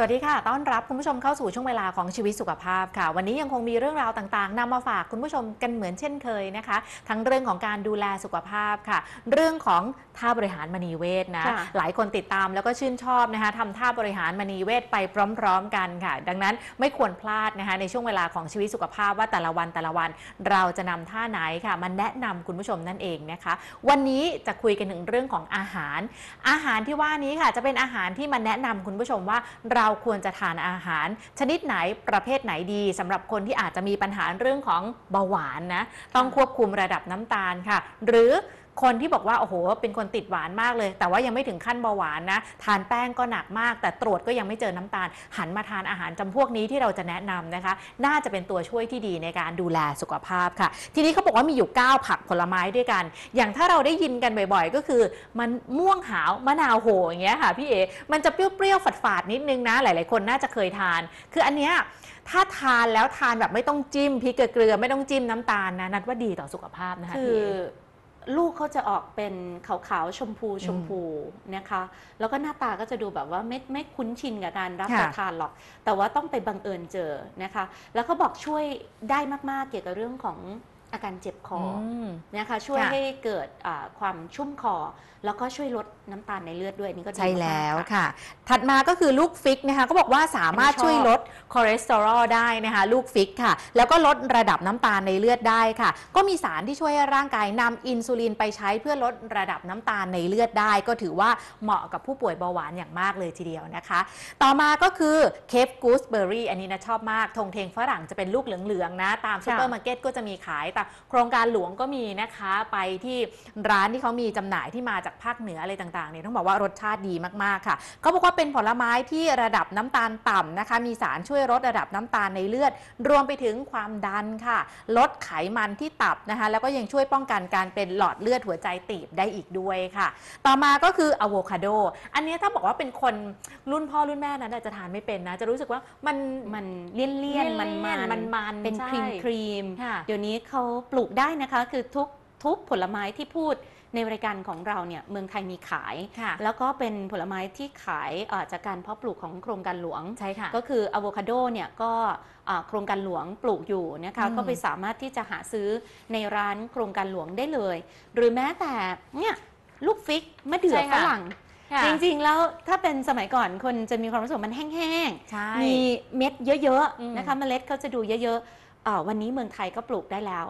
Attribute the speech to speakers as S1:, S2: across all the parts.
S1: สวัสดีค่ะ ต้อนรับคุณผู้ชมเข้าสู่ช่วงเวลาของชีวิตสุขภาพค่ะ วันนี้ยังคงมีเรื่องราวต่างๆนำมาฝากคุณผู้ชมกันเหมือนเช่นเคยนะคะ ทั้งเรื่องของการดูแลสุขภาพค่ะ เรื่องของท่าบริหารมณีเวทนะ
S2: ค่ะ
S1: หลายคนติดตามแล้วก็ชื่นชอบนะคะทำท่าบริหารมณีเวทไปพร้อม ๆ กันค่ะ ดังนั้นไม่ควรพลาดนะคะในช่วงเวลาของชีวิตสุขภาพว่าแต่ละวันแต่ละวัน เราจะนำท่าไหนค่ะมาแนะนำคุณผู้ชมนั่นเองนะคะ วันนี้จะคุยกันถึงเรื่องของอาหาร อาหารที่ว่านี้ค่ะจะเป็นอาหารที่มาแนะนำคุณผู้ชมว่าเราราควรจะทานอาหาร ชนิดไหนประเภทไหนดีสำหรับคนที่อาจจะมีปัญหาเรื่องของเบาหวานนะต้องควบคุมระดับน้ำตาลค่ะ หรือ คนที่บอกว่าโอ้โหเป็นคนติดหวานมากเลย แต่ว่ายังไม่ถึงขั้นเบาหวานนะทานแป้งก็หนักมาก แต่ตรวจก็ยังไม่เจอน้ำตาล หันมาทานอาหารจำพวกนี้ที่เราจะแนะนำนะคะ น่าจะเป็นตัวช่วยที่ดีในการดูแลสุขภาพค่ะ ทีนี้เขาบอกว่ามีอยู่ 9 ผักผลไม้ด้วยกัน อย่างถ้าเราได้ยินกันบ่อยๆ ก็คือ มันม่วงหาวมะนาวโหอย่างเงี้ยค่ะพี่เอมันจะเปรี้ยวๆฝาดๆนิดนึงนะหลายๆ คนน่าจะเคยทาน คืออันเนี้ยถ้าทานแล้วทานแบบไม่ต้องจิ้มพริกเกลือไม่ต้องจิ้มน้ำตาลนะนัดว่าดีต่อสุขภาพนะคะ
S2: คื
S1: พี่
S2: อ
S1: เอ
S2: ลูกเขาจะออกเป็นขาวๆชมพูชมพูนะคะ แล้วก็หน้าตาก็จะดูแบบว่าไม่ไม่คุ้นชินกับการรับ
S1: ค่ะ
S2: ประทานหรอก แต่ว่าต้องไปบังเอิญเจอนะคะ แล้วเขาบอกช่วยได้มากๆเกี่ยวกับเรื่องของ อาการเจ็บคออ
S1: ม
S2: นะคะช่วย
S1: ค่ะ
S2: ให้เกิดอ่าความชุ่มคอ แล้วก็ช่วยลดน้ำตาลในเลือดด้วยนี่ก็ดี
S1: ใช่
S2: มากๆ
S1: แล้ว
S2: ค่ะ
S1: ค่ะ ถัดมาก็คือลูกฟิกนะคะ ก็บอกว่าสามารถ
S2: อันนี้ชอบ
S1: ช่วยลดคอเลสเตอรอลได้นะคะ ลูกฟิกค่ะ แล้วก็ลดระดับน้ำตาลในเลือดได้ค่ะ ก็มีสารที่ช่วยให้ร่างกายนำอินซูลินไปใช้เพื่อลดระดับน้ำตาลในเลือดได้ ก็ถือว่าเหมาะกับผู้ป่วยเบาหวานอย่างมากเลยทีเดียวนะคะ ต่อมาก็คือเคฟกูสเบอร์รี่อันนี้นะชอบมากธงเทงฝรั่งจะเป็นลูกเหลืองๆนะ ตามซูเปอร์มาร์เก็ตก็จะมีขายแต่โครงการหลวงก็มีนะคะไปที่ร้านที่เขามีจำหน่ายที่มาจากภาคเหนืออะไรต่างๆเนี่ยต้องบอกว่ารสชาติดีมากๆค่ะเขาบอกว่าเป็นผลไม้ที่ระดับน้ำตาลต่ำนะคะ มีสารช่วยลดระดับน้ำตาลในเลือด รวมไปถึงความดันค่ะ ลดไขมันที่ตับนะคะ แล้วก็ยังช่วยป้องกันการเป็นหลอดเลือดหัวใจตีบได้อีกด้วยค่ะ ต่อมาก็คืออะโวคาโดอันนี้ถ้าบอกว่าเป็นคนรุ่นพ่อรุ่นแม่นั้นอาจจะทานไม่เป็นนะ จะรู้สึกว่ามัน
S2: มันเลี่ยนเลี่ยนๆมันมัน
S1: มันมัน
S2: เป็น
S1: ใช่
S2: ครีมครีม
S1: ค่ะ
S2: เดี๋ยวนี้เขาปลูกได้นะคะคือทุกทุกผลไม้ที่พูดในรายการของเราเนี่ยเมืองไทยมีขาย
S1: ค่ะ
S2: แล้วก็เป็นผลไม้ที่ขายเอ่อจากการเพาะปลูกของโครงการหลวง
S1: ใช่ค่ะ
S2: ก็คืออะโวคาโดเนี่ยก็อ่าโครงการหลวงปลูกอยู่นะคะ
S1: อืม
S2: ก็ไปสามารถที่จะหาซื้อในร้านโครงการหลวงได้เลย หรือแม้แต่เนี่ยลูกฟิกมะเดื่อ
S1: ใช่
S2: ฝ
S1: ค่ะ
S2: รั่ง
S1: ค่ะ
S2: จริงๆ แล้วถ้าเป็นสมัยก่อนคนจะมีความรู้สึกว่ามันแห้ง
S1: ใช่
S2: ๆ มีเม็ดเยอะ
S1: อืม
S2: ๆนะคะเมล็ดเขาจะดูเยอะๆอ่า วันนี้เมืองไทยก็ปลูกได้แล้ว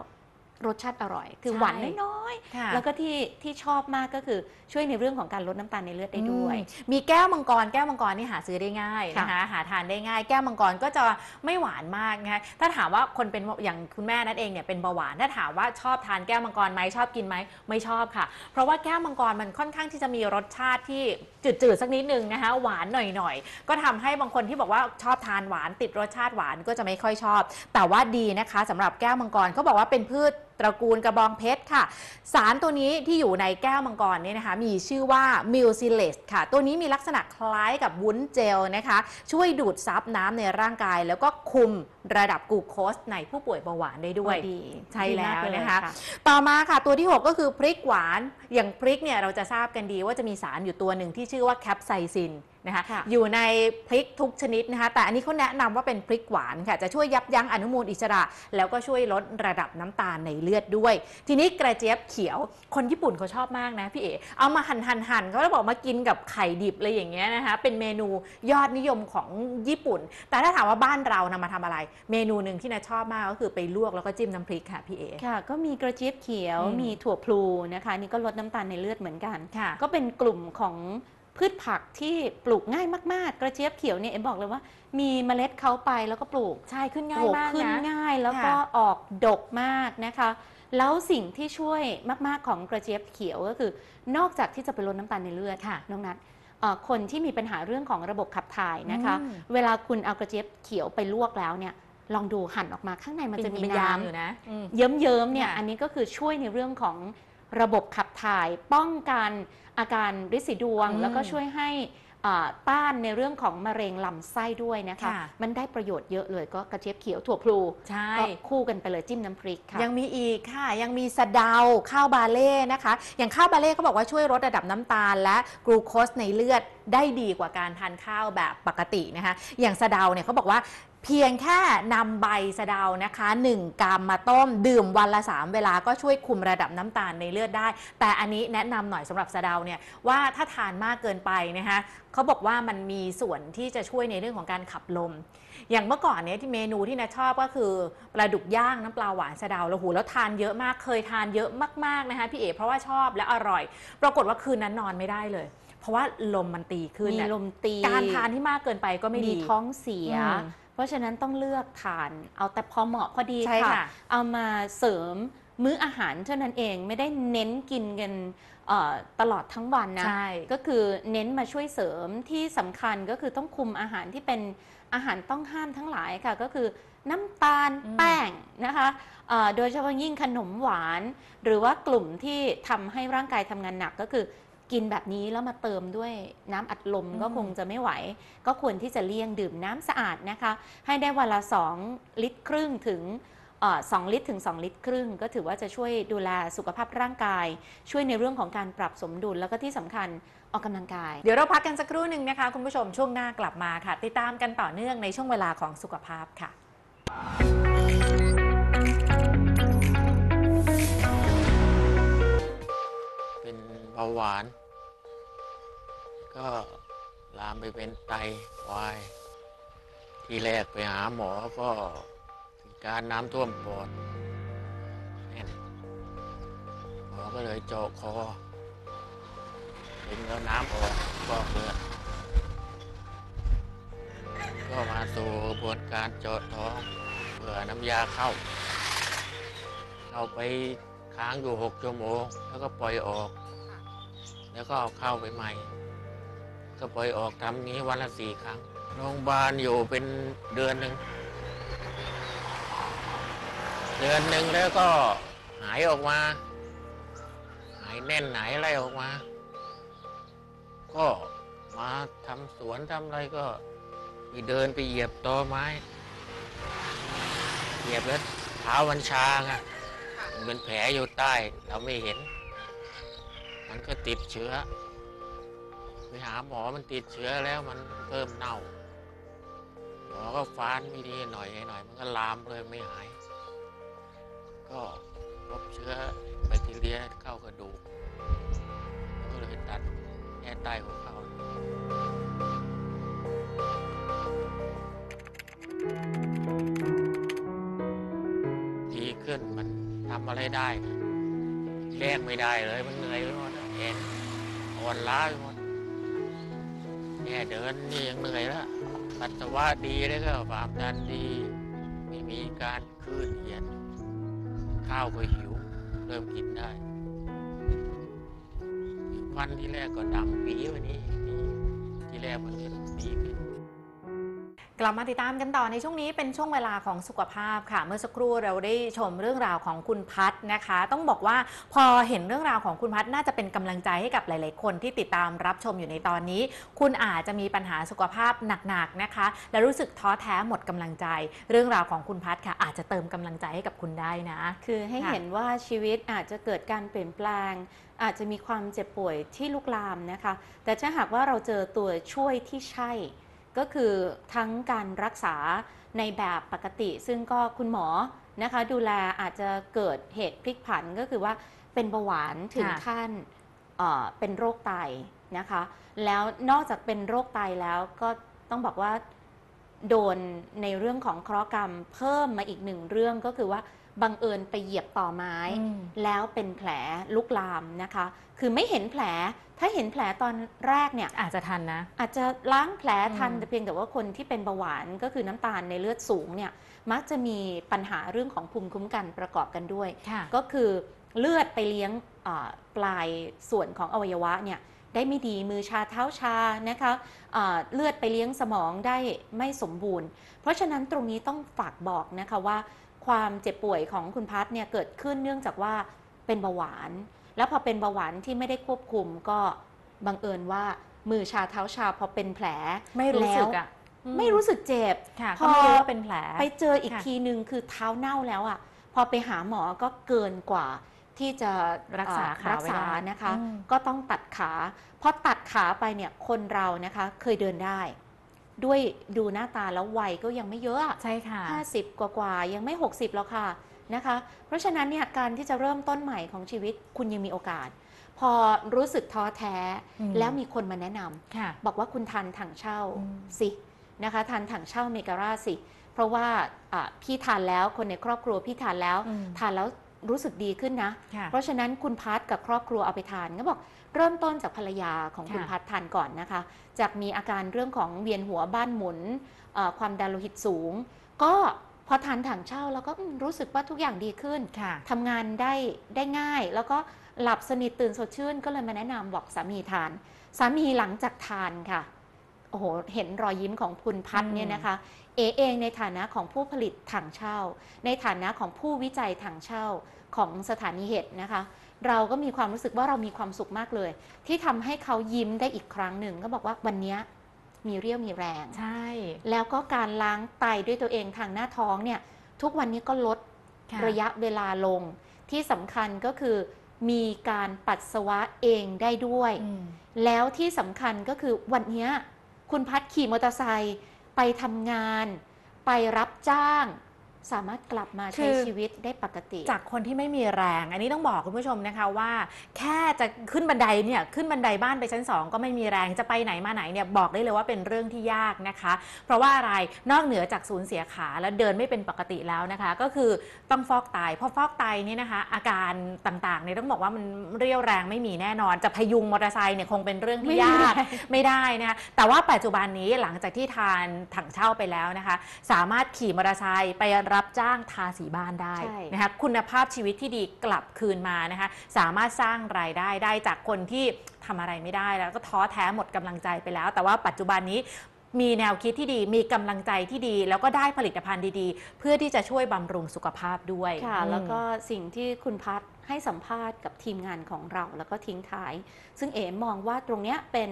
S2: รสชาติอร่อย คือ
S1: ใช่
S2: หวานน้อย
S1: ค่ะ
S2: ๆแล้วก็ที่ที่ชอบมากก็คือช่วยในเรื่องของการลดน้ำตาลในเลือดได้ด้วย
S1: อืมมีแก้วมังกร แก้วมังกรนี่หาซื้อได้ง่าย
S2: ค่ะ
S1: นะคะหาทานได้ง่าย แก้วมังกรก็จะไม่หวานมากนะคะถ้าถามว่าคนเป็นอย่างคุณแม่นั่นเองเนี่ยเป็นเบาหวานถ้าถามว่าชอบทานแก้วมังกรไหมชอบกินไหมไม่ชอบค่ะ เพราะว่าแก้วมังกรมันค่อนข้างที่จะมีรสชาติที่จืดๆสักนิดนึงนะคะหวานหน่อยๆก็ทำให้บางคนที่บอกว่าชอบทานหวานติดรสชาติหวานก็จะไม่ค่อยชอบ แต่ว่าดีนะคะสำหรับแก้วมังกรเขาบอกว่าเป็นพืช ตระกูลกระบองเพชรค่ะ สารตัวนี้ที่อยู่ในแก้วมังกรเนี่ยนะคะ มีชื่อว่ามิลซิเลสค่ะ ตัวนี้มีลักษณะคล้ายกับวุ้นเจลนะคะ ช่วยดูดซับน้ำในร่างกาย แล้วก็คุมระดับกลูโคสในผู้ป่วยเบาหวานได้ด้วย
S2: ดี
S1: ใช่แล้ว
S2: ดีมากเย
S1: นะคะต่อมาค่ะตัวที่ 6 ก็คือพริกหวาน อย่างพริกเนี่ยเราจะทราบกันดีว่าจะมีสารอยู่ตัวหนึ่งที่ชื่อว่าแคปไซซินนะคะ
S2: ค่ะ
S1: อยู่ในพริกทุกชนิดนะคะ แต่อันนี้เขาแนะนำว่าเป็นพริกหวานค่ะ จะช่วยยับยั้งอนุมูลอิสระ แล้วก็ช่วยลดระดับน้ำตาลในเลือดด้วย ทีนี้กระเจี๊ยบเขียว คนญี่ปุ่นเขาชอบมากนะพี่เอ๋เอามาหั่นหั่นหั่นเขาจะบอกมากินกับไข่ดิบอะไรอย่างเงี้ยนะคะ เป็นเมนูยอดนิยมของญี่ปุ่น แต่ถ้าถามว่าบ้านเรานำมาทำอะไร เมนูหนึ่งที่นาชอบมากก็คือไปลวกแล้วก็จิ้มน้ำพริกค่ะพี่เอ๋
S2: ค่ะ ก็มีกระเจี๊ยบเขียว
S1: อืม
S2: มีถั่วพลูนะคะ นี่ก็ลดน้ำตาลในเลือดเหมือนกัน
S1: ค่ะ
S2: ก็เป็นกลุ่มของ พืชผักที่ปลูกง่ายมากๆ กระเจี๊ยบเขียวเนี่ยเอ็มบอกเลยว่า มีเมล็ดเขาไปแล้วก็ปลูก
S1: ใช่ขึ้นง่าย
S2: โอ้โห
S1: มาก
S2: ขึ้น
S1: นะ
S2: ง่ายแล้วก็
S1: ค่ะ
S2: ออกดกมากนะคะ แล้วสิ่งที่ช่วยมากๆของกระเจี๊ยบเขียวก็คือ นอกจากที่จะไปลดน้ำตาลในเลือด
S1: ค่ะ
S2: น้องนัทเอ่อคนที่มีปัญหาเรื่องของระบบขับถ่ายนะคะ
S1: อืม
S2: เวลาคุณเอากระเจี๊ยบเขียวไปลวกแล้วเนี่ยลองดูหั่นออกมาข้างในมันจะมี
S1: เป็น
S2: น้
S1: ยางอยู่นะอืมำ
S2: เยิ้มๆเนี่ย
S1: ค่ะ
S2: อันนี้ก็คือช่วยในเรื่องของ ระบบขับถ่ายป้องกันอาการริดสีดวง
S1: อืม
S2: แล้วก็ช่วยให้อ่าต้านในเรื่องของมะเร็งลำไส้ด้วยนะคะ
S1: ค่ะ
S2: มันได้ประโยชน์เยอะเลยก็กระเจี๊ยบเขียวถั่วพลู
S1: ใช่
S2: ก็คู่กันไปเลยจิ้มน้ำพริกค่ะ
S1: ยังมีอีกค่ะ ยังมีสะเดาข้าวบาเล่นะคะ อย่างข้าวบาเล่เขาบอกว่าช่วยลดระดับน้ำตาล และกลูโคสในเลือดได้ดีกว่าการทานข้าวแบบปกตินะคะ อย่างสะเดาเนี่ยเขาบอกว่า เพียงแค่นำใบสะเดานะคะ 1 กรัมมาต้ม ดื่มวันละ 3 เวลาก็ช่วยคุมระดับน้ำตาลในเลือดได้ แต่อันนี้แนะนำหน่อยสำหรับสะเดาเนี่ยว่าถ้าทานมากเกินไปนะคะเขาบอกว่ามันมีส่วนที่จะช่วยในเรื่องของการขับลม อย่างเมื่อก่อนเนี้ยที่เมนูที่นะชอบก็คือปลาดุกย่างน้ำปลาหวานสะเดาแล้วหูแล้วทานเยอะมากเคยทานเยอะมากๆนะคะพี่เอ๋เพราะว่าชอบและอร่อย ปรากฏว่าคืนนั้นนอนไม่ได้เลย เพราะว่าลมมันตีขึ้น
S2: มี
S1: น่ะ
S2: ลมตี
S1: การทานที่มากเกินไปก็ไม่ดี
S2: ท้องเสีย
S1: อืม
S2: เพ ราะฉะนั้นต้องเลือกทานเอาแต่พอเหมาะพอดี
S1: ใช่
S2: ค่ะ
S1: ค่ะ
S2: เอามาเสริมมื้ออาหารเท่านั้นเองไม่ได้เน้นกินกันเอ่อตลอดทั้งวันนะ
S1: ใช่
S2: ก็คือเน้นมาช่วยเสริมที่สำคัญก็คือต้องคุมอาหารที่เป็นอาหารต้องห้ามทั้งหลายค่ะ ก็คือน้ำตาล
S1: อืม
S2: แป้งนะคะเอ่อโดยเฉพาะยิ่งขนมหวาน หรือว่ากลุ่มที่ทำให้ร่างกายทำงานหนักก็คือ กินแบบนี้แล้วมาเติมด้วยน้ำอัดลมก็คงจะไม่ไหว ก็ควรที่จะเลี่ยงดื่มน้ำสะอาดนะคะ ให้ได้วันละ 2 ลิตรครึ่งถึงเอ่อ2ลิตรถึง 2 ลิตรครึ่ง ก็ถือว่าจะช่วยดูแลสุขภาพร่างกาย ช่วยในเรื่องของการปรับสมดุลแล้วก็ที่สำคัญออกกำลังกาย
S1: เดี๋ยวเราพักกันสักครู่หนึ่งนะคะ คุณผู้ชมช่วงหน้ากลับมาค่ะ ติดตามกันต่อเนื่องในช่วงเวลาของสุขภาพค่ะ
S3: เป็นเบาหวาน ก็ลามไปเป็นไตวาย ทีแรกไปหาหมอก็การน้ำท่วมปอดแน่นหมอก็เลยเจาะคอดึงแล้วน้ำออกก็เลือดก็มาสู่กระบวนการเจาะท้องเพื่อน้ำยาเข้า เข้าไปค้างอยู่หกชั่วโมง แล้วก็ปล่อยออก แล้วก็เอาเข้าไปใหม่ ก็ปล่อยออกทำงี้วันละสี่ครั้งโรงพยาบาลอยู่เป็นเดือนหนึ่งเดือนหนึ่งแล้วก็หายออกมา หายแน่นหายอะไรออกมา ก็มาทำสวนทำอะไรก็ไปเดินไปเหยียบตอไม้ เหยียบแล้วเท้ามันชาไงมันเป็นแผลอยู่ใต้เราไม่เห็น มันก็ติดเชื้อ ไปหาหมอมันติดเชื้อแล้วมันเพิ่มเน่าหมอก็ฟานไม่ดีหน่อยหน่อย มันก็ลามเลยไม่หาย ก็พบเชื้อแบคทีเรียเข้ากระดูกก็เลยตัดแค่ใต้หัวเข่าดีขึ้นมันทำอะไรได้แยกไม่ได้เลยมันเหนื่อยไปหมดอะเอ็นอ่อนล้าไปหมด ค่เดินนี่ยังเหนื่อยแล้วปัสสาวะดีแล้วก็ความดันดี ไม่มีการคลื่นเหียน ข้าวก็หิว เริ่มกินได้ฟันที่แรกก็ดำปีวันนี้ ที่แรกมันก็ดีขึ้น
S1: กลับมาติดตามกันต่อในช่วงนี้เป็นช่วงเวลาของสุขภาพค่ะ เมื่อสักครู่เราได้ชมเรื่องราวของคุณพัฒนะคะ ต้องบอกว่าพอเห็นเรื่องราวของคุณพัฒน่าจะเป็นกำลังใจให้กับหลาย ๆ คนที่ติดตามรับชมอยู่ในตอนนี้ คุณอาจจะมีปัญหาสุขภาพหนัก ๆ นะคะ และรู้สึกท้อแท้หมดกำลังใจ เรื่องราวของคุณพัฒค่ะ อาจจะเติมกำลังใจให้กับคุณได้นะ
S2: คือให้
S1: ค่ะ
S2: เห็นว่าชีวิตอาจจะเกิดการเปลี่ยนแปลง อาจจะมีความเจ็บป่วยที่ลุกลามนะคะ แต่ถ้าหากว่าเราเจอตัวช่วยที่ใช่ ก็คือทั้งการรักษาในแบบปกติ ซึ่งก็คุณหมอนะคะดูแลอาจจะเกิดเหตุพลิกผันก็คือว่าเป็นเบาหวานถึง
S1: ค่ะ
S2: ขั้นเอ่อเป็นโรคไตนะคะ แล้วนอกจากเป็นโรคไตแล้วก็ต้องบอกว่าโดนในเรื่องของเคราะห์กรรมเพิ่มมาอีกหนึ่งเรื่องก็คือว่า บังเอิญไปเหยียบต่อไม้
S1: อืม
S2: แล้วเป็นแผลลุกลามนะคะ คือไม่เห็นแผลถ้าเห็นแผลตอนแรกเนี่ย
S1: อาจจะทันนะ
S2: อาจจะล้างแผลทัน
S1: อืม
S2: แต่เพียงแต่ว่าคนที่เป็นเบาหวานก็คือน้ำตาลในเลือดสูงเนี่ยมักจะมีปัญหาเรื่องของภูมิคุ้มกันประกอบกันด้วย
S1: ค่ะ
S2: ก็คือเลือดไปเลี้ยงอ่าปลายส่วนของอวัยวะเนี่ยได้ไม่ดีมือชาเท้าชานะคะอ่าเลือดไปเลี้ยงสมองได้ไม่สมบูรณ์ เพราะฉะนั้นตรงนี้ต้องฝากบอกนะคะว่า ความเจ็บป่วยของคุณพัฒน์เนี่ยเกิดขึ้นเนื่องจากว่าเป็นเบาหวาน แล้วพอเป็นเบาหวานที่ไม่ได้ควบคุมก็บังเอิญว่ามือชาเท้าชาพอเป็นแผล
S1: ไม่รู้สึก
S2: แล้ว
S1: อะอื
S2: ไม่รู้สึกเจ็บ
S1: ค่ะ
S2: พ
S1: ก็
S2: อ
S1: ไม่รู้ว่าเป็นแผล
S2: ไปเจออีก
S1: ค่ะ
S2: ทีหนึ่งคือเท้าเน่าแล้วอะพอไปหาหมอก็เกินกว่าที่จะ
S1: รักษา
S2: เอ่อ
S1: ขา
S2: รักษา
S1: ไว้ได้
S2: นะคะ
S1: อืม
S2: ก็ต้องตัดขาพอตัดขาไปเนี่ยคนเรานะคะเคยเดินได้ ด้วยดูหน้าตาแล้ววัยก็ยังไม่เยอะอะ
S1: ใช่ค่ะ
S2: 50 กว่ากว่าๆยังไม่ 60หรอกค่ะนะคะ เพราะฉะนั้นเนี่ยการที่จะเริ่มต้นใหม่ของชีวิตคุณยังมีโอกาส พอรู้สึกท้อแท้
S1: อืม
S2: แล้วมีคนมาแนะนำ
S1: ค่ะ
S2: บอกว่าคุณทานถังเช่า
S1: อืม
S2: สินะคะทานถังเช่าเมการาสิ เพราะว่าอะพี่ทานแล้วคนในครอบครัวพี่ทานแล้ว
S1: อืม
S2: ทานแล้วรู้สึกดีขึ้นนะ
S1: ค่ะ
S2: เพราะฉะนั้นคุณพัทกับครอบครัวเอาไปทานก็บอก เริ่มต้นจากภรรยาของคุณ
S1: ค่ะ
S2: พัททานก่อนนะคะ จากมีอาการเรื่องของเวียนหัวบ้านหมุนเอ่อความดันโลหิตสูง ก็พอทานถังเช่าแล้วก็อืมรู้สึกว่าทุกอย่างดีขึ้น
S1: ค่ะ
S2: ทำงานได้ได้ง่าย แล้วก็หลับสนิทตื่นสดชื่น ก็เลยมาแนะนำบอกสามีทาน สามีหลังจากทานค่ะ โอ้โห เห็นรอยยิ้มของคุณพัฒน์
S1: อืม
S2: เนี่ยนะคะ เอเองในฐานะของผู้ผลิตถังเช่า ในฐานะของผู้วิจัยถังเช่าของสถานีเห็ดนะคะ เราก็มีความรู้สึกว่าเรามีความสุขมากเลย ที่ทำให้เขายิ้มได้อีกครั้งหนึ่งก็บอกว่าวันเนี้ยมีเรี่ยวมีแรง
S1: ใช่
S2: แล้วก็การล้างไตด้วยตัวเองทางหน้าท้องเนี่ยทุกวันนี้ก็ลด
S1: ค่
S2: ระยะเวลาลง ที่สำคัญก็คือมีการปัสสาวะเองได้ด้วย
S1: อืม
S2: แล้วที่สำคัญก็คือวันเนี้ยคุณพัดขี่มอเตอร์ไซค์ ไปทำงาน ไปรับจ้าง สามารถกลับมาใช้
S1: คือ
S2: ชีวิตได้ปกติ
S1: จากคนที่ไม่มีแรง อันนี้ต้องบอกคุณผู้ชมนะคะว่า แค่จะขึ้นบันไดเนี่ยขึ้นบันไดบ้านไปชั้น 2 ก็ไม่มีแรงจะไปไหนมาไหนเนี่ยบอกได้เลยว่าเป็นเรื่องที่ยากนะคะ เพราะว่าอะไรนอกเหนือจากสูญเสียขาแล้วเดินไม่เป็นปกติแล้วนะคะ ก็คือต้องฟอกไตพอฟอกไตเนี่ยนะคะ อาการต่างๆเนี่ยต้องบอกว่ามันเรียวแรงไม่มีแน่นอน จะพยุงมอเตอร์ไซค์เนี่ยคงเป็นเรื่องที่
S2: ไม่มี
S1: ยาก
S2: แรง
S1: ไม่ได้นะคะแต่ว่าปัจจุบันนี้หลังจากที่ทานถังเช่าไปแล้วนะคะ สามารถขี่มอเตอร์ไซค์ไปรับจ้างทาสีบ้านได้
S2: ใช่
S1: นะคะคุณภาพชีวิตที่ดีกลับคืนมานะคะสามารถสร้างรายได้ได้จากคนที่ทำอะไรไม่ได้แล้วก็ท้อแท้หมดกำลังใจไปแล้ว แต่ว่าปัจจุบันนี้มีแนวคิดที่ดีมีกำลังใจที่ดี แล้วก็ได้ผลิตภัณฑ์ดีๆ เพื่อที่จะช่วยบำรุงสุขภาพด้วย
S2: ค่ะ
S1: อืม
S2: แล้วก็สิ่งที่คุณพัฒน์ให้สัมภาษณ์กับทีมงานของเรา แล้วก็ทิ้งท้าย ซึ่งเอ๋มองว่าตรงเนี้ยเป็น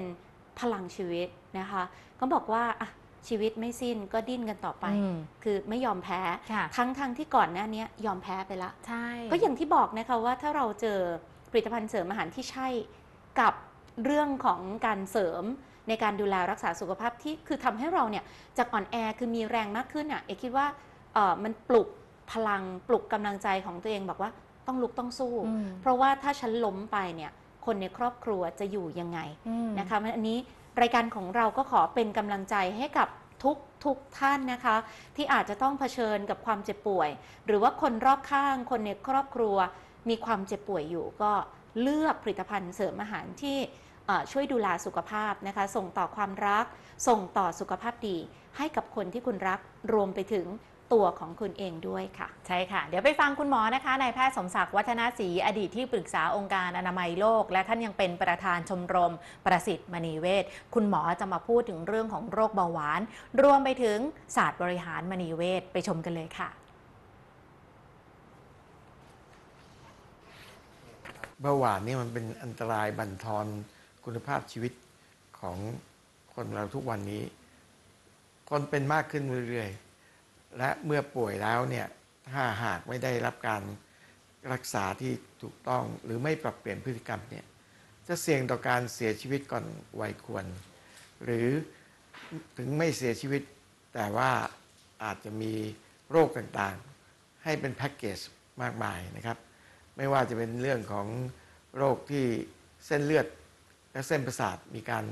S2: พลังชีวิตนะคะ ก็บอกว่าอะ ชีวิตไม่สิ้นก็ดิ้นกันต่อไป
S1: อืม
S2: คือไม่ยอมแพ้
S1: ค่ะ
S2: ทั้งทั้งที่ก่อนหน้าเนี้ยยอมแพ้ไปละ
S1: ใช่
S2: ก็อย่างที่บอกนะคะว่าถ้าเราเจอผลิตภัณฑ์เสริมอาหารที่ใช่กับเรื่องของการเสริมในการดูแลรักษาสุขภาพที่คือทำให้เราเนี่ยจากอ่อนแอคือมีแรงมากขึ้นอะเอกคิดว่าเอ่อมันปลุกพลังปลุกกำลังใจของตัวเองบอกว่าต้องลุกต้องสู้
S1: อืม
S2: เพราะว่าถ้าฉันล้มไปเนี่ยคนในครอบครัวจะอยู่ยังไง
S1: อืม
S2: นะคะอันนี้ รายการของเราก็ขอเป็นกำลังใจให้กับทุกทุกท่านนะคะ ที่อาจจะต้องเผชิญกับความเจ็บป่วย หรือว่าคนรอบข้างคนในครอบครัว มีความเจ็บป่วยอยู่ก็เลือกผลิตภัณฑ์เสริมอาหารที่ช่วยดูแลสุขภาพนะคะ ส่งต่อความรัก ส่งต่อสุขภาพดี ให้กับคนที่คุณรักรวมไปถึง ตัวของคุณเองด้วยค่ะ
S1: ใช่ค่ะ เดี๋ยวไปฟังคุณหมอนะคะนายแพทย์สมศักดิ์วัฒนศรีอดีตที่ปรึกษาองค์การอนามัยโลก และท่านยังเป็นประธานชมรมประสิทธิ์มณีเวชคุณหมอจะมาพูดถึงเรื่องของโรคเบาหวาน รวมไปถึงศาสตร์บริหารมณีเวชไปชมกันเลยค่ะ
S4: เบาหวานนี่มันเป็นอันตรายบั่นทอนคุณภาพชีวิตของคนเราทุกวันนี้ คนเป็นมากขึ้นเรื่อยๆ และเมื่อป่วยแล้วเนี่ยถ้าหากไม่ได้รับการรักษาที่ถูกต้องหรือไม่ปรับเปลี่ยนพฤติกรรมเนี่ยจะเสี่ยงต่อการเสียชีวิตก่อนวัยควร หรือถึงไม่เสียชีวิต แต่ว่าอาจจะมีโรคต่างๆ ให้เป็นแพ็กเกจมากมายนะครับ ไม่ว่าจะเป็นเรื่องของโรคที่เส้นเลือดและเส้นประสาทมีการ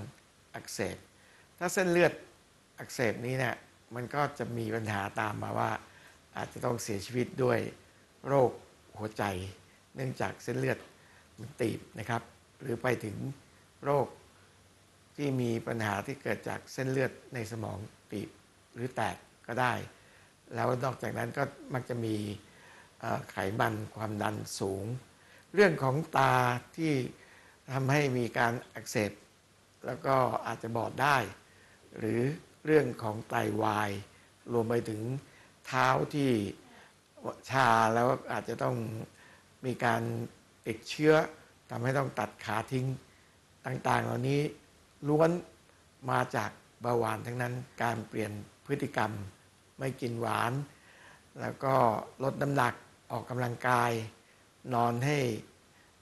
S4: อักเสบ ถ้าเส้นเลือดอักเสบนี้เนี่ย มันก็จะมีปัญหาตามมาว่า อาจจะต้องเสียชีวิตด้วยโรคหัวใจ เนื่องจากเส้นเลือดมันตีบนะครับ หรือไปถึงโรคที่มีปัญหาที่เกิดจากเส้นเลือดในสมองตีบหรือแตกก็ได้ แล้วนอกจากนั้นก็มักจะมีไขมันความดันสูง เรื่องของตาที่ทำให้มีการอักเสบแล้วก็อาจจะบอดได้ หรือ เรื่องของไตวาย รวมไปถึงเท้าที่ชาแล้วอาจจะต้องมีการติดเชื้อทำให้ต้องตัดขาทิ้งต่าง ๆ เหล่านี้ล้วนมาจากเบาหวานทั้งนั้นการเปลี่ยนพฤติกรรมไม่กินหวาน แล้วก็ลดน้ำหนักออกกำลังกาย นอนให้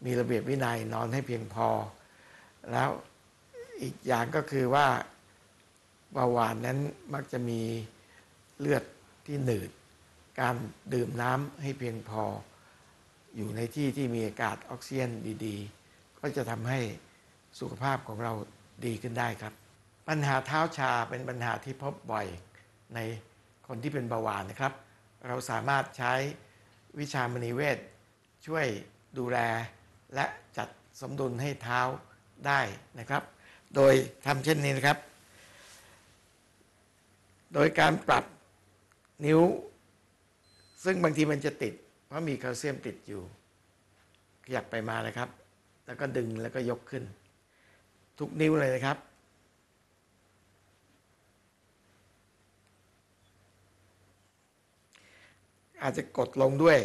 S4: มีระเบียบวินัยนอนให้เพียงพอ แล้วอีกอย่างก็คือว่า เบาหวานนั้นมักจะมีเลือดที่หนืด การดื่มน้ำให้เพียงพอ อยู่ในที่ที่มีอากาศออกซิเจนดีๆ ก็จะทำให้สุขภาพของเราดีขึ้นได้ครับ ปัญหาเท้าชาเป็นปัญหาที่พบบ่อยในคนที่เป็นเบาหวานนะครับ เราสามารถใช้วิชามณีเวทช่วยดูแลและจัดสมดุลให้เท้าได้นะครับ โดยทำเช่นนี้นะครับ โดยการปรับนิ้ว ซึ่งบางทีมันจะติด เพราะมีแคลเซียมติดอยู่ ขยับไปมานะครับ แล้วก็ดึงแล้วก็ยกขึ้น ทุกนิ้วเลยนะครับอาจจะกดลงด้วย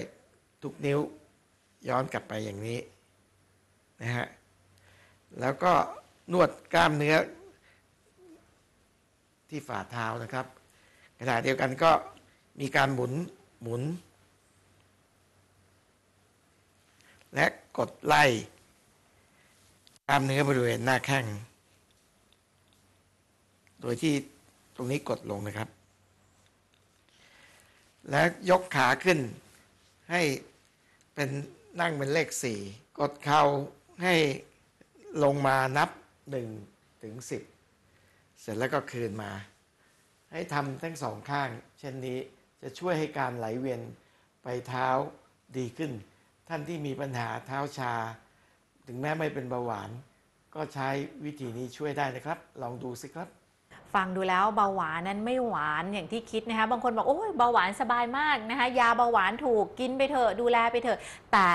S4: ทุกนิ้วย้อนกลับไปอย่างนี้นะฮะ แล้วก็นวดกล้ามเนื้อที่ฝ่าเท้านะครับ ขณะเดียวกันก็มีการหมุนหมุน และกดไล่กล้ามเนื้อบริเวณหน้าแข้ง โดยที่ตรงนี้กดลงนะครับ และยกขาขึ้นให้เป็นนั่งเป็นเลขสี่กดเข่าให้ลงมานับหนึ่งถึงสิบเสร็จแล้วก็คืนมา ให้ทำทั้งสองข้าง เช่นนี้จะช่วยให้การไหลเวียนไปเท้าดีขึ้น ท่านที่มีปัญหาเท้าชา ถึงแม้ไม่เป็นเบาหวาน ก็ใช้วิธีนี้ช่วยได้นะครับ ลองดูสิครับ
S1: ฟังดูแล้วเบาหวานนั้นไม่หวานอย่างที่คิดนะคะ บางคนบอกโอ้ยเบาหวานสบายมากนะคะ ยาเบาหวานถูกกินไปเถอะดูแลไปเถอะ แต่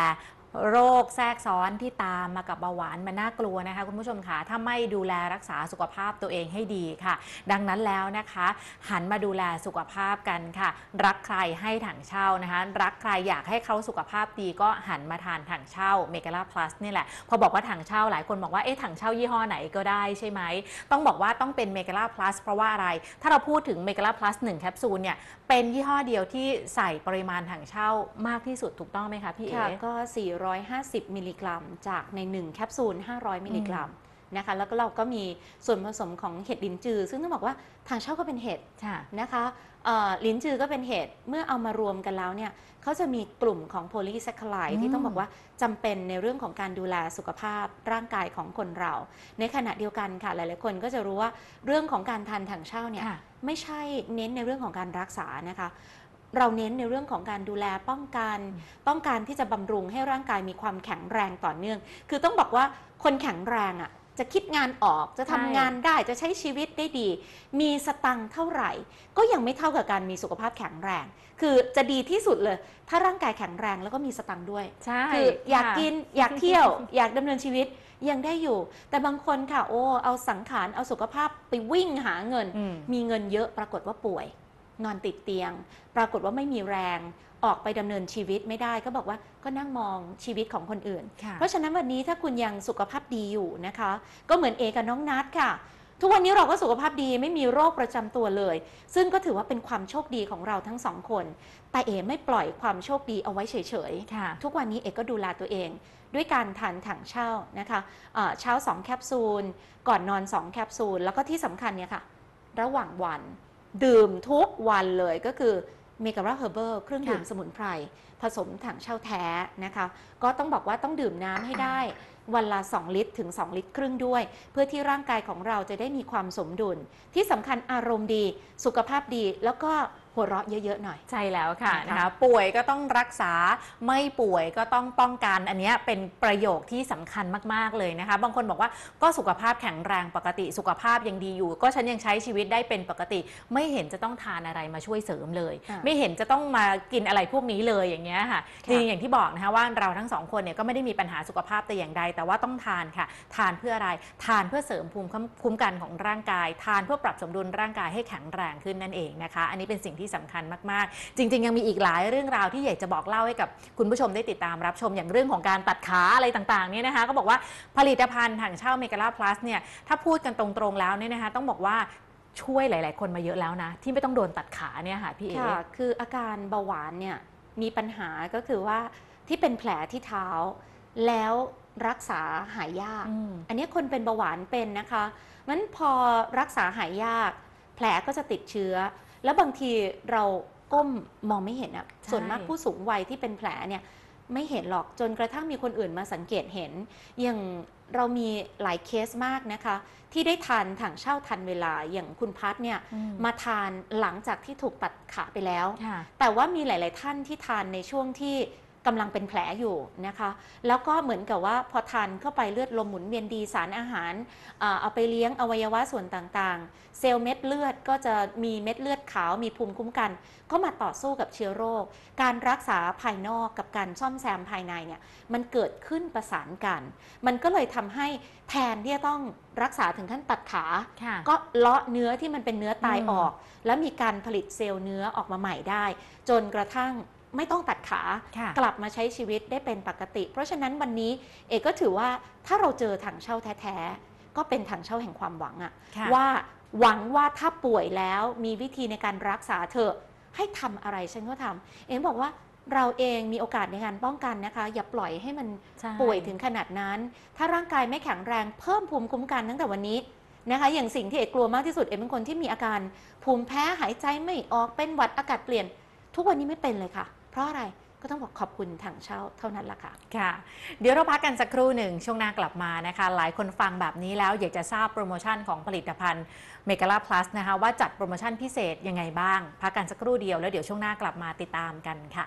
S1: โรคแทรกซ้อนที่ตามมากับเบาหวานมันน่ากลัวนะคะ คุณผู้ชมคะถ้าไม่ดูแลรักษาสุขภาพตัวเองให้ดีค่ะ ดังนั้นแล้วนะคะ หันมาดูแลสุขภาพกันค่ะ รักใครให้ถังเช่านะคะ รักใครอยากให้เขาสุขภาพดีก็หันมาทานถังเช่าเมกาลาพลัสนี่แหละพอบอกว่าถังเช่าหลายคนบอกว่าเอ๊ะถังเช่ายี่ห้อไหนก็ได้ใช่ไหมต้องบอกว่าต้องเป็นเมกาลาพลัสเพราะว่าอะไร ถ้าเราพูดถึงเมกาลาพลัส1แคปซูลเนี่ยเป็นยี่ห้อเดียวที่ใส่ปริมาณถังเช่ามากที่สุดถูกต้องไหมคะพี่เอ๋
S2: ค่ะก็450 มิลลิกรัม จากใน 1 แคปซูล 500 มิลลิกรัมนะคะแล้วก็เราก็มีส่วนผสมของเห็ดลิ้นจือ ซึ่งต้องบอกว่าทางเช่าก็เป็นเห็ด
S1: ค่ะ
S2: นะคะเอ่อลิ้นจือก็เป็นเห็ดเมื่อเอามารวมกันแล้วเนี่ยเขาจะมีกลุ่มของโพลีแซคคลาย
S1: อืม
S2: ที่ต้องบอกว่าจำเป็นในเรื่องของการดูแลสุขภาพร่างกายของคนเรา ในขณะเดียวกันค่ะหลายๆคนก็จะรู้ว่าเรื่องของการทานถังเช่าเนี่ย
S1: ค่ะ
S2: ไม่ใช่เน้นในเรื่องของการรักษานะคะ เราเน้นในเรื่องของการดูแลป้องกัน ต้องการที่จะบำรุงให้ร่างกายมีความแข็งแรงต่อเนื่อง คือต้องบอกว่าคนแข็งแรงอะจะคิดงานออกจะทำ
S1: ใช่
S2: งานได้จะใช้ชีวิตได้ดี มีสตังค์เท่าไหร่ ก็ยังไม่เท่ากับการมีสุขภาพแข็งแรง คือจะดีที่สุดเลย ถ้าร่างกายแข็งแรงแล้วก็มีสตังค์ด้วย
S1: ใช่
S2: คืออยาก
S1: ค่ะ
S2: กินอยากเที่ยว อยากดำเนินชีวิตยังได้อยู่ แต่บางคนค่ะโอ้เอาสังขารเอาสุขภาพไปวิ่งหาเงิน
S1: อืม
S2: มีเงินเยอะปรากฏว่าป่วย นอนติดเตียง ปรากฏว่าไม่มีแรงออกไปดำเนินชีวิตไม่ได้ก็บอกว่าก็นั่งมองชีวิตของคนอื่น
S1: ค่ะ
S2: เพราะฉะนั้นวันนี้ถ้าคุณยังสุขภาพดีอยู่นะคะ ก็เหมือนเอกับน้องนัดค่ะ ทุกวันนี้เราก็สุขภาพดีไม่มีโรคประจำตัวเลย ซึ่งก็ถือว่าเป็นความโชคดีของเราทั้งสองคน แต่เอไม่ปล่อยความโชคดีเอาไว้เฉยๆ
S1: ค่ะ
S2: ทุกวันนี้เอกก็ดูแลตัวเอง ด้วยการทานถังเช่านะคะเอ่อเช้า 2 แคปซูล ก่อนนอน 2 แคปซูล แล้วก็ที่สำคัญเนี่ยค่ะ ระหว่างวัน ดื่มทุกวันเลยก็คือเมกา a าเฮอร์เบเครื่องดื่ม
S1: ค่ะ
S2: สมุนไพร ผสมถังเช่าแท้นะคะ ก็ต้องบอกว่าต้องดื่มน้ำให้ได้วันละ 2 ลิตรถึง 2 ลิตรครึ่งด้วย เพื่อที่ร่างกายของเราจะได้มีความสมดุล ที่สำคัญอารมณ์ดี สุขภาพดีแล้วก็ หัวเราะเยอะๆหน่อย
S1: ใช่แล้วค่ะ
S2: นะคะ
S1: นะคะป่วยก็ต้องรักษาไม่ป่วยก็ต้องป้องกัน อันเนี้ยเป็นประโยคที่สำคัญมากๆเลยนะคะ บางคนบอกว่าก็สุขภาพแข็งแรงปกติสุขภาพยังดีอยู่ ก็ฉันยังใช้ชีวิตได้เป็นปกติ ไม่เห็นจะต้องทานอะไรมาช่วยเสริมเลย
S2: ค่ะ
S1: ไม่เห็นจะต้องมากินอะไรพวกนี้เลยอย่างเงี้ยค่ะ
S2: ค่ะ
S1: จริงๆอย่างที่บอกนะคะว่าเราทั้งสองคนเนี่ยก็ไม่ได้มีปัญหาสุขภาพแต่อย่างใด แต่ว่าต้องทานค่ะ ทานเพื่ออะไรทานเพื่อเสริมภูมิคุ้มกันของร่างกาย ทานเพื่อปรับสมดุลร่างกายให้แข็งแรงขึ้นนั่นเองนะคะ อันนี้เป็นสิ่งที่ที่สำคัญมากๆ จริง ๆ ยังมีอีกหลายเรื่องราวที่อยากจะบอกเล่าให้กับคุณผู้ชมได้ติดตามรับชมอย่างเรื่องของการตัดขาอะไรต่างๆเนี่ยนะคะก็บอกว่าผลิตภัณฑ์ถังเช่าเมกาลาพลัสเนี่ยถ้าพูดกันตรงๆแล้วเนี่ยนะคะต้องบอกว่าช่วยหลาย ๆ คนมาเยอะแล้วนะ ที่ไม่ต้องโดนตัดขาเนี่ยค่ะพี่เอ๋
S2: ค่ะคืออาการเบาหวานเนี่ยมีปัญหาก็คือว่าที่เป็นแผลที่เท้า แล้วรักษาหายยาก
S1: อืม
S2: อันนี้คนเป็นเบาหวานเป็นนะคะงั้นพอรักษาหายยาก แผลก็จะติดเชื้อ แล้วบางทีเราก้มมองไม่เห็นอะ
S1: ใช่
S2: ส่วนมากผู้สูงวัยที่เป็นแผลเนี่ยไม่เห็นหรอกจนกระทั่งมีคนอื่นมาสังเกตเห็น อย่างเรามีหลายเคสมากนะคะ ที่ได้ทานถังเช่าทันเวลาอย่างคุณพัทเนี่ย
S1: อืม
S2: มาทานหลังจากที่ถูกตัดขาไปแล้ว
S1: ค่ะ
S2: แต่ว่ามีหลาย ๆ ท่านที่ทานในช่วงที่ กำลังเป็นแผลอยู่นะคะ แล้วก็เหมือนกับว่าพอทานเข้าไปเลือดลมหมุนเวียนดีสารอาหารอ่าเอาไปเลี้ยงอวัยวะส่วนต่างๆ เซลล์เม็ดเลือดก็จะมีเม็ดเลือดขาวมีภูมิคุ้มกัน ก็มาต่อสู้กับเชื้อโรค การรักษาภายนอกกับการซ่อมแซมภายในเนี่ยมันเกิดขึ้นประสานกัน มันก็เลยทำให้แทนที่จะต้องรักษาถึงขั้นตัดขา
S1: ค่ะ
S2: ก็เลาะเนื้อที่มันเป็นเนื้อตาย
S1: อืม
S2: ออก แล้วมีการผลิตเซลล์เนื้อออกมาใหม่ได้ จนกระทั่ง ไม่ต้องตัดขา
S1: ค่ะ
S2: กลับมาใช้ชีวิตได้เป็นปกติ เพราะฉะนั้นวันนี้เอกก็ถือว่าถ้าเราเจอถังเช่าแท้ๆ ก็เป็นถังเช่าแห่งความหวังอะ
S1: ค่ะ
S2: ว่าหวังว่าถ้าป่วยแล้วมีวิธีในการรักษาเถอะให้ทำอะไรฉันก็ทำเอกบอกว่าเราเองมีโอกาสในการป้องกันนะคะ อย่าปล่อยให้มัน
S1: ใช่
S2: ป่วยถึงขนาดนั้น ถ้าร่างกายไม่แข็งแรงเพิ่มภูมิคุ้มกันตั้งแต่วันนี้นะคะ อย่างสิ่งที่เอกกลัวมากที่สุดเอกเป็นคนที่มีอาการ ภูมิแพ้หายใจไม่ออกเป็นหวัดอากาศเปลี่ยน ทุกวันนี้ไม่เป็นเลยค่ะ เพราะอะไรก็ต้องบอกขอบคุณถังเช่าเท่านั้นละค่ะ
S1: ค่ะ เดี๋ยวเราพักกันสักครู่หนึ่งช่วงหน้ากลับมานะคะ หลายคนฟังแบบนี้แล้วอยากจะทราบโปรโมชั่นของผลิตภัณฑ์เมกาลาพลัสนะคะ ว่าจัดโปรโมชั่นพิเศษยังไงบ้าง พักกันสักครู่เดียวแล้วเดี๋ยวช่วงหน้ากลับมาติดตามกันค่ะ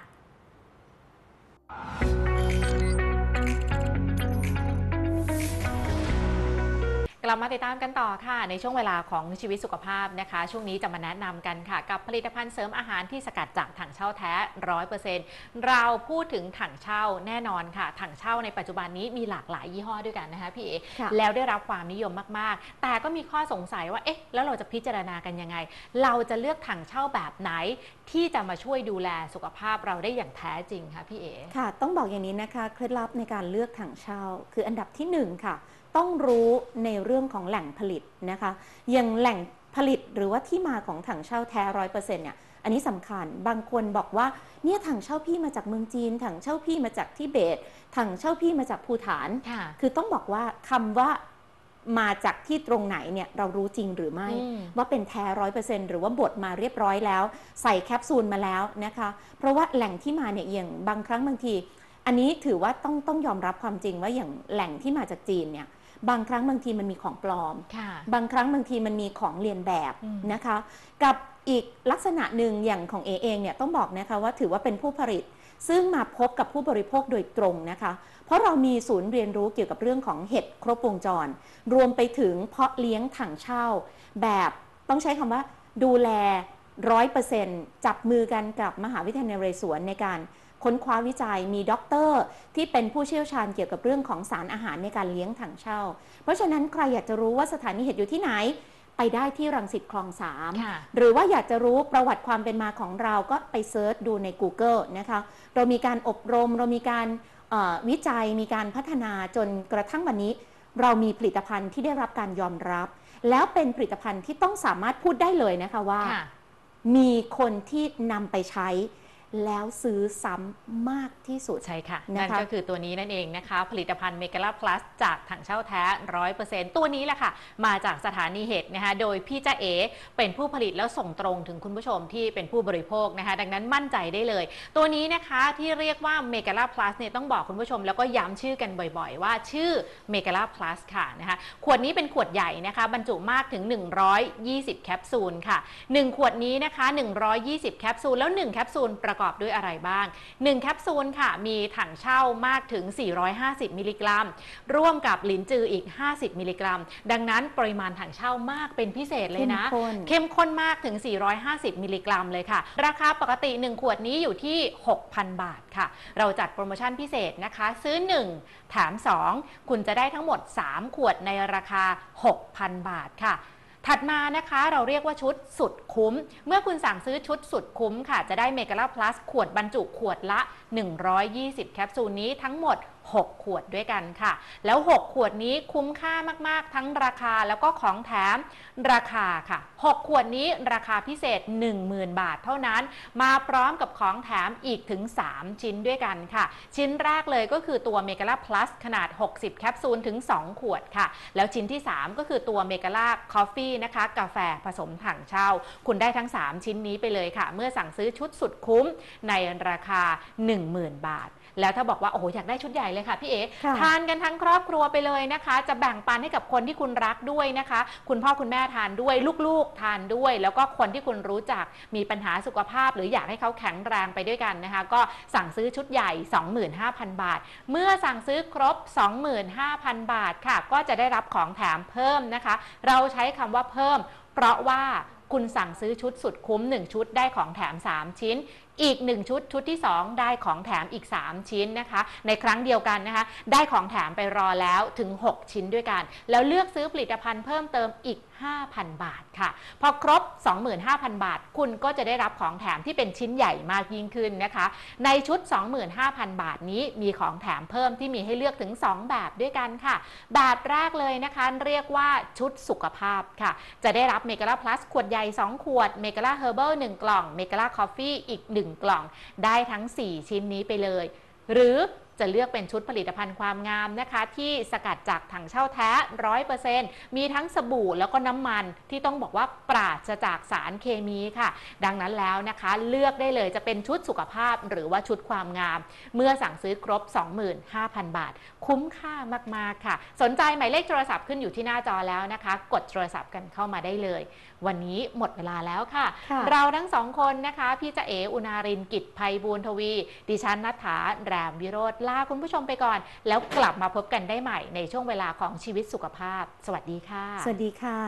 S1: กลับมาติดตามกันต่อค่ะ ในช่วงเวลาของชีวิตสุขภาพนะคะ ช่วงนี้จะมาแนะนำกันค่ะ กับผลิตภัณฑ์เสริมอาหารที่สกัดจากถังเช่าแท้ร้อยเปอร์เซ็นต์เราพูดถึงถังเช่าแน่นอนค่ะ ถังเช่าในปัจจุบันนี้มีหลากหลายยี่ห้อด้วยกันนะคะพี่เอ
S2: ค่ะ
S1: แล้วได้รับความนิยมมากๆ แต่ก็มีข้อสงสัยว่าเอ๊ะแล้วเราจะพิจารณากันยังไง เราจะเลือกถังเช่าแบบไหน ที่จะมาช่วยดูแลสุขภาพเราได้อย่างแท้จริงคะพี่เอ
S2: ค่ะ ต้องบอกอย่างนี้นะคะเคล็ดลับในการเลือกถังเช่าคืออันดับที่หนึ่งค่ะ ต้องรู้ในเรื่องของแหล่งผลิตนะคะอย่างแหล่งผลิตหรือว่าที่มาของถังเช่าแท้ร้อยเปอร์เซ็นต์เนี่ยอันนี้สำคัญบางคนบอกว่าเนี่ยถังเช่าพี่มาจากเมืองจีน ถังเช่าพี่มาจากทิเบต ถังเช่าพี่มาจากภูฐาน
S1: ค่ะ
S2: คือต้องบอกว่าคำว่ามาจากที่ตรงไหนเนี่ยเรารู้จริงหรือไม่
S1: อืม
S2: ว่าเป็นแท้ร้อยเปอร์เซ็นต์หรือว่าบดมาเรียบร้อยแล้ว ใส่แคปซูลมาแล้วนะคะ เพราะว่าแหล่งที่มาเนี่ยอย่างบางครั้งบางที อันนี้ถือว่าต้องต้องยอมรับความจริงว่าอย่างแหล่งที่มาจากจีนเนี่ย บางครั้งบางทีมันมีของปลอม
S1: ค่ะ
S2: บางครั้งบางทีมันมีของเรียนแบบ
S1: อืม
S2: นะคะ กับอีกลักษณะหนึ่งอย่างของเอเองเนี่ยต้องบอกนะคะว่าถือว่าเป็นผู้ผลิต ซึ่งมาพบกับผู้บริโภคโดยตรงนะคะ เพราะเรามีศูนย์เรียนรู้เกี่ยวกับเรื่องของเห็ดครบวงจร รวมไปถึงเพาะเลี้ยงถังเช่า แบบต้องใช้คำว่าดูแลร้อยเปอร์เซ็นต์จับมือกันกับมหาวิทยาลัยนเรศวรในการ ค้นคว้าวิจัยมีด็อกเตอร์ที่เป็นผู้เชี่ยวชาญเกี่ยวกับเรื่องของสารอาหารในการเลี้ยงถังเช่า เพราะฉะนั้นใครอยากจะรู้ว่าสถานีเห็ดอยู่ที่ไหนไปได้ที่รังสิตคลองสาม
S1: ค่ะ
S2: หรือว่าอยากจะรู้ประวัติความเป็นมาของเราก็ไปเซิร์ชดูใน Google นะคะเรามีการอบรม เรามีการเอ่อวิจัยมีการพัฒนาจนกระทั่งวันนี้ เรามีผลิตภัณฑ์ที่ได้รับการยอมรับ แล้วเป็นผลิตภัณฑ์ที่ต้องสามารถพูดได้เลยนะคะว่า
S1: ค่ะ
S2: มีคนที่นำไปใช้ แล้วซื้อซ้ำมากที่สุด
S1: ใช่ค่ะ
S2: นะคะ
S1: นั่นก็คือตัวนี้นั่นเองนะคะ ผลิตภัณฑ์เมกาลาพลัสจากถังเช่าแท้ร้อยเปอร์เซ็นต์ตัวนี้แหละค่ะ มาจากสถานีเห็ดนะคะ โดยพี่จ้าเอเป็นผู้ผลิตแล้วส่งตรงถึงคุณผู้ชมที่เป็นผู้บริโภคนะคะ ดังนั้นมั่นใจได้เลย ตัวนี้นะคะที่เรียกว่าเมกาลาพลัสเนี่ยต้องบอกคุณผู้ชม แล้วก็ย้ำชื่อกันบ่อยๆ ว่าชื่อเมกาลาพลัสค่ะนะคะขวดนี้เป็นขวดใหญ่นะคะ บรรจุมากถึง 120 แคปซูลค่ะ 1 ขวดนี้นะคะ 120 แคปซูลแล้ว 1 แคปซูลประกอบด้วยอะไรบ้าง 1 แคปซูลค่ะ มีถังเช่ามากถึง 450 มิลลิกรัม ร่วมกับหลินจืออีก 50 มิลลิกรัม ดังนั้นปริมาณถังเช่ามากเป็นพิเศษเลยนะ
S2: เข้มข้น
S1: เข้มข้นมากถึง 450 มิลลิกรัมเลยค่ะ ราคาปกติ 1 ขวดนี้อยู่ที่ 6,000 บาทค่ะ เราจัดโปรโมชั่นพิเศษนะคะ ซื้อ 1 แถม 2 คุณจะได้ทั้งหมด 3 ขวดในราคา 6,000 บาทค่ะ ถัดมานะคะเราเรียกว่าชุดสุดคุ้ม เมื่อคุณสั่งซื้อชุดสุดคุ้มค่ะ จะได้เมกาลาพลัสขวดบรรจุขวดละ 120 แคปซูลนี้ทั้งหมด 6 ขวดด้วยกันค่ะ แล้ว 6 ขวดนี้คุ้มค่ามาก ๆ ทั้งราคาแล้วก็ของแถมราคาค่ะ 6 ขวดนี้ราคาพิเศษ 10,000 บาทเท่านั้น มาพร้อมกับของแถมอีกถึง 3 ชิ้นด้วยกันค่ะ ชิ้นแรกเลยก็คือตัวเมกาลาพลัสขนาด 60 แคปซูลถึง 2 ขวดค่ะ แล้วชิ้นที่ 3 ก็คือตัวเมกาลาคอฟฟี่นะคะ กาแฟผสมถังเช่า คุณได้ทั้ง 3 ชิ้นนี้ไปเลยค่ะ เมื่อสั่งซื้อชุดสุดคุ้มในราคา 10,000 บาท แล้วถ้าบอกว่าโอ้โหอยากได้ชุดใหญ่เลยค่ะพี่เอ๋
S2: ค่ะ
S1: ทานกันทั้งครอบครัวไปเลยนะคะ จะแบ่งปันให้กับคนที่คุณรักด้วยนะคะ คุณพ่อคุณแม่ทานด้วยลูกๆทานด้วย แล้วก็คนที่คุณรู้จักมีปัญหาสุขภาพ หรืออยากให้เขาแข็งแรงไปด้วยกันนะคะ ก็สั่งซื้อชุดใหญ่ 25,000 บาท เมื่อสั่งซื้อครบ 25,000 บาทค่ะ ก็จะได้รับของแถมเพิ่มนะคะ เราใช้คำว่าเพิ่ม เพราะว่าคุณสั่งซื้อชุดสุดคุ้ม 1 ชุดได้ของแถม 3 ชิ้น อีก 1 ชุดชุดที่ 2 ได้ของแถมอีก 3 ชิ้นนะคะ ในครั้งเดียวกันนะคะ ได้ของแถมไปรอแล้วถึง 6 ชิ้นด้วยกัน แล้วเลือกซื้อผลิตภัณฑ์เพิ่มเติมอีก 5,000 บาทค่ะ พอครบ 25,000 บาท คุณก็จะได้รับของแถมที่เป็นชิ้นใหญ่มากยิ่งขึ้นนะคะ ในชุด 25,000 บาทนี้มีของแถมเพิ่มที่มีให้เลือกถึง 2 แบบด้วยกันค่ะ แบบแรกเลยนะคะ เรียกว่าชุดสุขภาพค่ะ จะได้รับเมกาลาพลัสขวดใหญ่ 2 ขวด เมกาลาเฮอร์เบิล1กล่อง เมกาลาคอฟฟี่อีก 1 กล่อง ได้ทั้ง 4 ชิ้นนี้ไปเลย หรือ จะเลือกเป็นชุดผลิตภัณฑ์ความงามนะคะ ที่สกัดจากถังเช่าแท้100%มีทั้งสบู่แล้วก็น้ำมันที่ต้องบอกว่าปราศจากสารเคมีค่ะ ดังนั้นแล้วนะคะ เลือกได้เลยจะเป็นชุดสุขภาพหรือว่าชุดความงาม เมื่อสั่งซื้อครบ 25,000 บาท คุ้มค่ามาก ๆ ค่ะ สนใจหมายเลขโทรศัพท์ขึ้นอยู่ที่หน้าจอแล้วนะคะ กดโทรศัพท์กันเข้ามาได้เลยวันนี้หมดเวลาแล้วค่ะ
S2: ค่ะ
S1: เราทั้งสองคนนะคะ พี่จะเออุนารินกิจภัยบูรทวี ดิฉันนัฐาแรมวิโรธลาคุณผู้ชมไปก่อน แล้วกลับมาพบกันได้ใหม่ในช่วงเวลาของชีวิตสุขภาพ สวัสดีค่ะ
S2: สวัสดีค่ะ